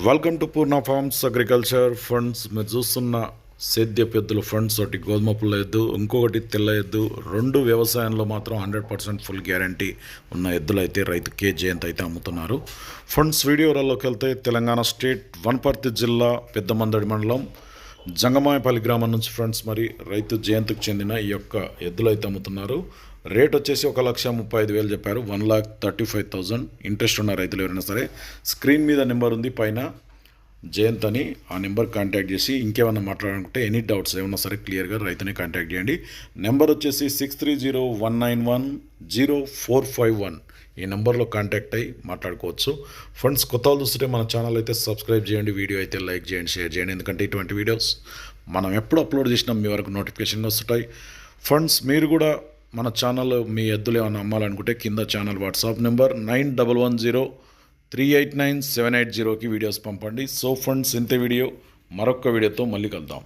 Welcome to Purna farms agriculture funds మీరు చూస్తున్న సేద్య పెద్దల ఫండ్స్ ఒకటి గోధుమ పుల్ల ఎద్దు ఇంకొకటి తెల్ల ఎద్దు రెండు వ్యవసాయంలో మాత్రం హండ్రెడ్ పర్సెంట్ ఫుల్ గ్యారంటీ ఉన్న ఎద్దులు అయితే రైతు కే జయంత్ అయితే అమ్ముతున్నారు. ఫండ్స్ వీడియోలలోకి వెళ్తే తెలంగాణ స్టేట్ వనపర్తి జిల్లా పెద్దమందడి మండలం జంగమాయపల్లి గ్రామం నుంచి ఫ్రెండ్స్ మరి రైతు జయంతికి చెందిన ఈ యొక్క ఎద్దులు అయితే అమ్ముతున్నారు. రేట్ వచ్చేసి ఒక లక్ష ముప్పై ఐదు వేలు చెప్పారు. One lakh thirty five thousand interest ఉన్న రైతులు ఎవరైనా సరే స్క్రీన్ మీద నెంబర్ ఉంది. పైన జయంత్ అని ఆ నెంబర్ కాంటాక్ట్ చేసి ఇంకేమైనా మాట్లాడాలనుకుంటే ఎనీ డౌట్స్ ఏమన్నా సరే క్లియర్గా రైతుని కాంటాక్ట్ చేయండి. నెంబర్ వచ్చేసి six three zero one nine one zero four five one. ఈ నెంబర్లో కాంటాక్ట్ అయ్యి మాట్లాడుకోవచ్చు. ఫ్రెండ్స్ కొత్త వాళ్ళు చూస్తుంటే మన ఛానల్ అయితే సబ్స్క్రైబ్ చేయండి వీడియో అయితే లైక్ చేయండి షేర్ చేయండి. ఎందుకంటే ఇటువంటి వీడియోస్ మనం ఎప్పుడు అప్లోడ్ చేసినా మీ వరకు నోటిఫికేషన్ వస్తుంటాయి. ఫ్రెండ్స్ మీరు కూడా మన ఛానల్ మీ ఎద్దులు ఏమైనా అమ్మాలనుకుంటే కింద channel WhatsApp number nine double one zero three eight nine seven eight జీరోకి వీడియోస్ పంపండి. సో ఫ్రెండ్స్ ఇంతే వీడియో. మరొక వీడియోతో మళ్ళీ కలుద్దాం.